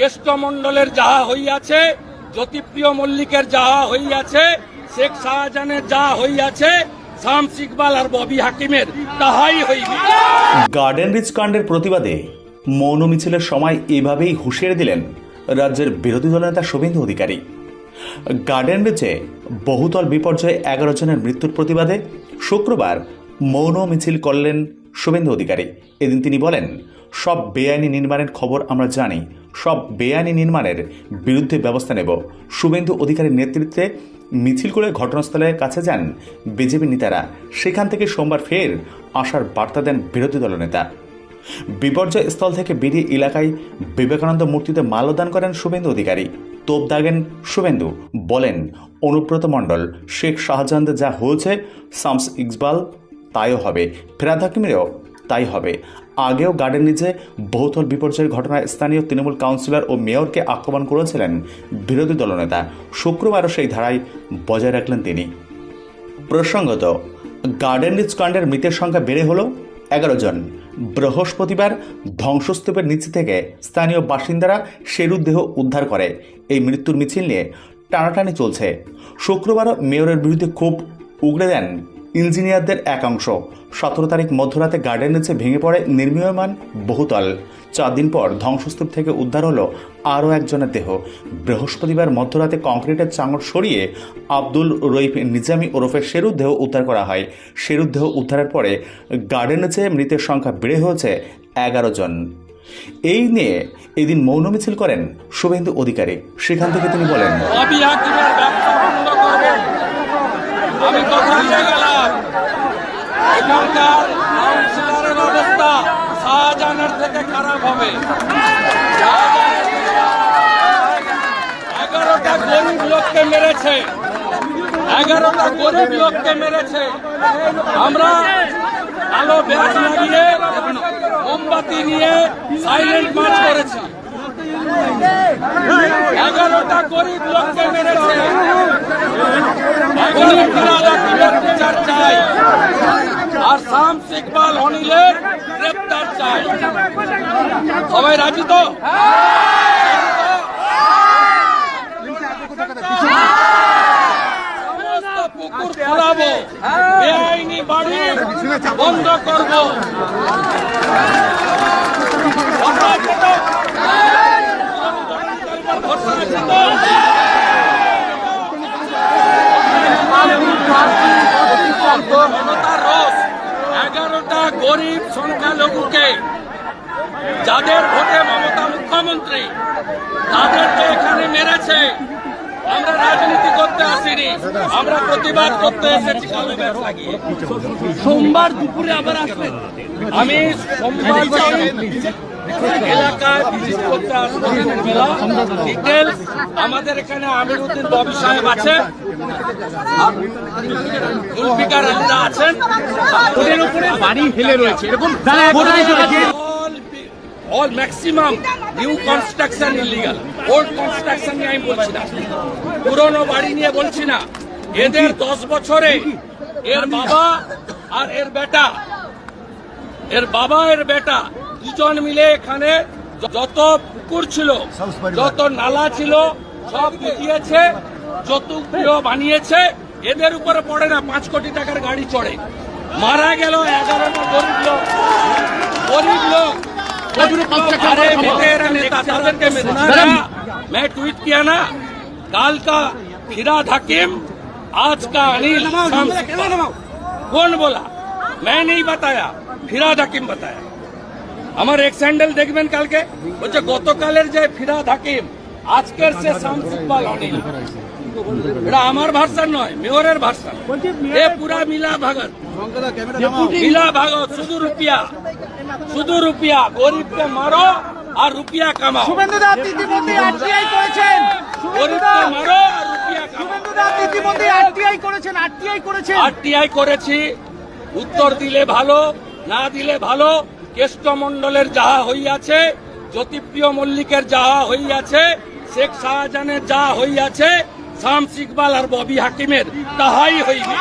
কেষ্টমণ্ডলের যাহা হইয়াছে, জ্যোতিপ্রিয় মল্লিকের যাহা হইয়াছে, শেখ শাহজাহানের যাহা হইয়াছে শামস ইকবাল আর ববি হাকিমের তাহাই হইবে। গার্ডেন রিচ কাণ্ডের প্রতিবাদে মৌন মিছিলের সময় এভাবেই হুঁশিয়ারি দিলেন রাজ্যের বিরোধী দলনেতা শুভেন্দু অধিকারী। গার্ডেন রিচে বহুতল বিপর্যয়ে এগারো জনের মৃত্যুর প্রতিবাদে শুক্রবার মৌন মিছিল করলেন শুভেন্দু অধিকারী। এদিন তিনি বলেন সব বেআইনি নির্মাণের খবর আমরা জানি। সব বেআইনি নির্মাণের বিরুদ্ধে ব্যবস্থা নেব। শুভেন্দু অধিকারীর নেতৃত্বে মিছিল করে ঘটনাস্থলের কাছে যান বিজেপি নেতারা। সেখান থেকে সোমবার ফের আসার বার্তা দেন বিরোধী দলনেতা বিপর্যয় স্থল থেকে বেরিয়ে এলাকায় বিবেকানন্দ মূর্তিতে মাল্যদান করেন শুভেন্দু অধিকারী। তোপ দাগেন শুভেন্দু। বলেন, অনুব্রত মণ্ডল, শেখ শাহজাহানদের যা হয়েছে, শামস ইকবাল তাইও হবে। ফেরাদ হাকিমেরও তাই হবে। আগেও গার্ডেন নিচে বহুতল বিপর্যয়ের ঘটনায় স্থানীয় তৃণমূল কাউন্সিলর ও মেয়রকে আক্রমণ করেছিলেন বিরোধী দলনেতা। শুক্রবারও সেই ধারায় বজায় রাখলেন তিনি। প্রসঙ্গত, গার্ডেন রিচ কাণ্ডের মৃতের সংখ্যা বেড়ে হলো এগারো জন। বৃহস্পতিবার ধ্বংসস্তূপের নিচে থেকে স্থানীয় বাসিন্দারা শেরুর দেহ উদ্ধার করে। এই মৃত্যুর মিছিল নিয়ে টানাটানি চলছে। শুক্রবারও মেয়রের বিরুদ্ধে খুব উগড়ে দেন ইঞ্জিনিয়ারদের একাংশ সতেরো তারিখ মধ্যরাতে গার্ডেন নিচে ভেঙে পড়ে নির্মীয়মান বহুতল। চার দিন পর ধ্বংসস্তূপ থেকে উদ্ধার হলো আরও একজনের দেহ। বৃহস্পতিবার মধ্যরাতে কংক্রিটের চাঙড় সরিয়ে আব্দুল রইফ নিজামি ওরফে শেরুর দেহ উদ্ধার করা হয়। শেরুর দেহ উদ্ধারের পরে গার্ডেন নিচে মৃতের সংখ্যা বেড়ে হয়েছে এগারো জন। এই নিয়ে এদিন মৌন মিছিল করেন শুভেন্দু অধিকারী। সেখান থেকে তিনি বলেন ববি হাকিমের ব্যবসা বন্ধ করবে আমি কথা দিয়ে গেলাম এখানকার কাউন্সিলরের অবস্থা শাহজাহানের থেকে খারাপ হবে। এগারোটা গরিব লোককে মেরেছে। এগারোটা গরিব লোককে মেরেছে। আমরা আলো ব্যাচ লাগিয়ে মোমবাতি নিয়ে সাইলেন্ট মার্চ করেছি। এগারোটা গরিব লোককে মেরেছে এগারোটা রাজাকিমের বিচার চাই আর শামস ইকবাল অনিলের গ্রেপ্তার চাই। সবাই রাজি তো? পুকুর খোলাবো বেআইনি বাড়ি বন্ধ করব। গরিব সংখ্যালঘুকে যাদের ভোটে মমতা মুখ্যমন্ত্রী তাদেরকে এখানে মেরেছে। করতে আসিনি। আমরা প্রতিবাদ করতে এসেছি। কালো ব্যাগ লাগিয়ে সোমবার দুপুরে আবার আসবেন আমি সোমবার এলাকায় ভিজিট করতে ডিটেলস আমাদের এখানে আমিরুদ্দিন ববি সাহেব জুলফিকার আছেন ওদের উপরে বাড়ি হেলে রয়েছে। এরকম all maximum new construction illegal old construction নিয়ে আমি বলছি না। পুরনো বাড়ি নিয়ে বলছি না। এদের দশ বছরে এর বাবা আর এর বেটা, এর বাবা, এর বেটা দুজন মিলে এখানে যত পুকুর ছিল, যত নালা ছিল, সব পুতিয়েছে যত বানিয়েছে, এদের উপরে পড়ে না, পাঁচ কোটি টাকার গাড়ি চড়ে। মারা গেল এগারোটা গরিব লোক। গরিব লোক। अरे मेरा नेता सदन के में सुना ना मैं ट्वीट किया ना काल का फिराद हकीम आज का अनिल शाम- कौन बोला मैं नहीं बताया ফিরাদ হাকিম बताया আমার এক স্যান্ডেল দেখবেন কালকে বলছে গতকালের যে ফিরাদ হাকিম আজকের সে শামসুকবাল অনিল এটা আমার ভাষা নয় মেয়রের ভাষা এ পুরা মিলা ভাগত মিলা ভাগত শুধু রুপিয়া শুধু রুপিয়া গরিবকে মারো আর রুপিয়া কামাও। শুভেন্দুদা আপনি ইতিমধ্যে আরটিআই করেছেন। গরিবকে মারো আর রুপিয়া কামাও। শুভেন্দুদা আপনি ইতিমধ্যে আরটিআই করেছেন আরটিআই করেছেন। আরটিআই করেছি। উত্তর দিলে ভালো না দিলে ভালো কেষ্টমণ্ডলের যাহা হইয়াছে জ্যোতিপ্রিয় মল্লিকের যাহা হইয়াছে শেখ শাহজাহানের যাহা হইয়াছে শামস ইকবাল আর ববি হাকিমের তাহাই হইবে।